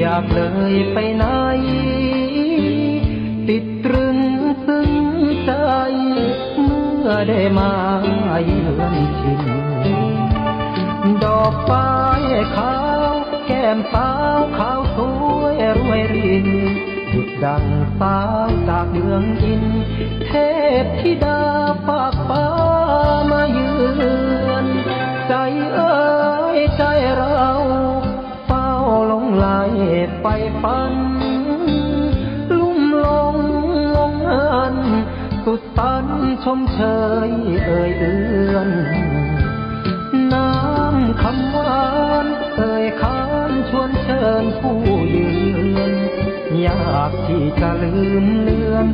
อยากเลยไปไหน ติดตรึงซึ้งใจเมื่อได้มาเยือนถิ่นดอกไม้ขาวแก้มสาวขาวสวยรวยรินดุดดังสาวจากเมืองอิน เทพธิดาปากฟ้ามาเยือนใจเอ้ ไหลไปฝัน ลุ่มลงลงเอินสุดตันชมเชยเอ่ยเอือนน้ำคำหวานเอ่ยคานชวนเชิญผู้ยืนอยากที่จะลืมเลือน